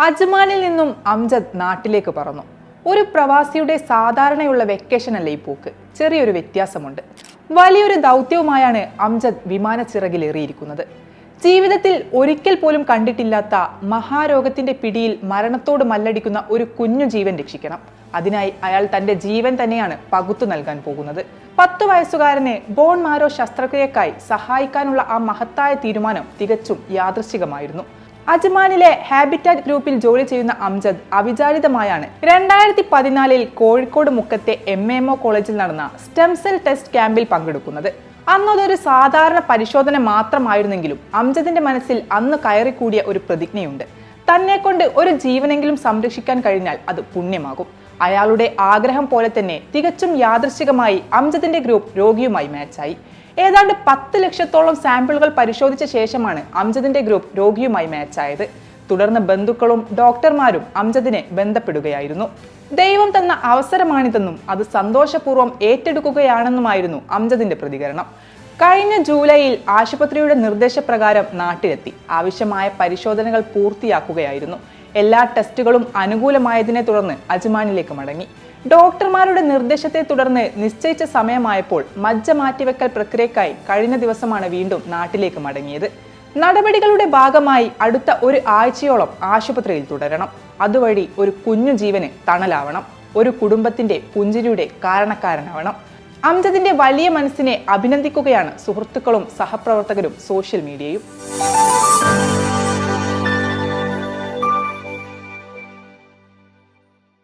അജ്മാനിൽ നിന്നും അംജദ് നാട്ടിലേക്ക് പറന്നു. ഒരു പ്രവാസിയുടെ സാധാരണയുള്ള വെക്കേഷൻ അല്ല ഈ പോക്ക്? ചെറിയൊരു വ്യത്യാസമുണ്ട്. വലിയൊരു ദൗത്യവുമായാണ് അംജദ് വിമാനച്ചിറകിലേറിയിരിക്കുന്നത് ജീവിതത്തിൽ ഒരിക്കൽ പോലും കണ്ടിട്ടില്ലാത്ത മഹാരോഗത്തിന്റെ പിടിയിൽ മരണത്തോട് മല്ലടിക്കുന്ന ഒരു കുഞ്ഞു ജീവൻ രക്ഷിക്കണം. അതിനായി അയാൾ തന്റെ ജീവൻ തന്നെയാണ് പകുത്തു നൽകാൻ പോകുന്നത്. പത്തു വയസ്സുകാരനെ ബോൺ മാരോ ശസ്ത്രക്രിയക്കായി സഹായിക്കാനുള്ള ആ മഹത്തായ തീരുമാനം തികച്ചും യാദൃശ്ചികമായിരുന്നു. അജ്മാനിലെ ഹാബിറ്റാറ്റ് ഗ്രൂപ്പിൽ ജോലി ചെയ്യുന്ന അംജദ് അവിചാരിതമായാണ്. രണ്ടായിരത്തി പതിനാലിൽ കോഴിക്കോട് മുക്കത്തെ എം എം ഒ കോളേജിൽ നടന്ന സ്റ്റെം സെൽ ടെസ്റ്റ് ക്യാമ്പിൽ പങ്കെടുക്കുന്നത്. അന്നതൊരു സാധാരണ പരിശോധന മാത്രമായിരുന്നെങ്കിലും അംജദിന്റെ മനസ്സിൽ അന്ന് കയറിക്കൂടിയ ഒരു പ്രതിജ്ഞയുണ്ട്. തന്നെ കൊണ്ട് ഒരു ജീവനെങ്കിലും സംരക്ഷിക്കാൻ കഴിഞ്ഞാൽ അത് പുണ്യമാകും. അയാളുടെ ആഗ്രഹം പോലെ തന്നെ തികച്ചും യാദൃശികമായി അംജദിന്റെ ഗ്രൂപ്പ് രോഗിയുമായി മാച്ചായി ഏതാണ്ട് പത്ത് ലക്ഷത്തോളം സാമ്പിളുകൾ പരിശോധിച്ച ശേഷമാണ് അംജദിന്റെ ഗ്രൂപ്പ് രോഗിയുമായി മാച്ചായത്. തുടർന്ന് ബന്ധുക്കളും ഡോക്ടർമാരും അംജദിനെ ബന്ധപ്പെടുകയായിരുന്നു. ദൈവം തന്ന അവസരമാണിതെന്നും അത് സന്തോഷപൂർവം ഏറ്റെടുക്കുകയാണെന്നുമായിരുന്നു അംജദിന്റെ പ്രതികരണം. കഴിഞ്ഞ ജൂലൈയിൽ ആശുപത്രിയുടെ നിർദ്ദേശപ്രകാരം നാട്ടിലെത്തി. ആവശ്യമായ പരിശോധനകൾ പൂർത്തിയാക്കുകയായിരുന്നു. എല്ലാ ടെസ്റ്റുകളും അനുകൂലമായതിനെ തുടർന്ന് അജ്മാനിലേക്ക് മടങ്ങി. ഡോക്ടർമാരുടെ നിർദ്ദേശത്തെ തുടർന്ന് നിശ്ചയിച്ച സമയമായപ്പോൾ മജ്ജ മാറ്റിവെക്കൽ പ്രക്രിയക്കായി കഴിഞ്ഞ ദിവസമാണ് വീണ്ടും നാട്ടിലേക്ക് മടങ്ങിയത്. നടപടികളുടെ ഭാഗമായി അടുത്ത ഒരു ആഴ്ചയോളം ആശുപത്രിയിൽ തുടരണം. അതുവഴി ഒരു കുഞ്ഞു ജീവന് തണലാവണം. ഒരു കുടുംബത്തിന്റെ പുഞ്ചിരിയുടെ കാരണക്കാരനാവണം. അംജദിന്റെ വലിയ മനസ്സിനെ അഭിനന്ദിക്കുകയാണ് സുഹൃത്തുക്കളും സഹപ്രവർത്തകരും സോഷ്യൽ മീഡിയയും.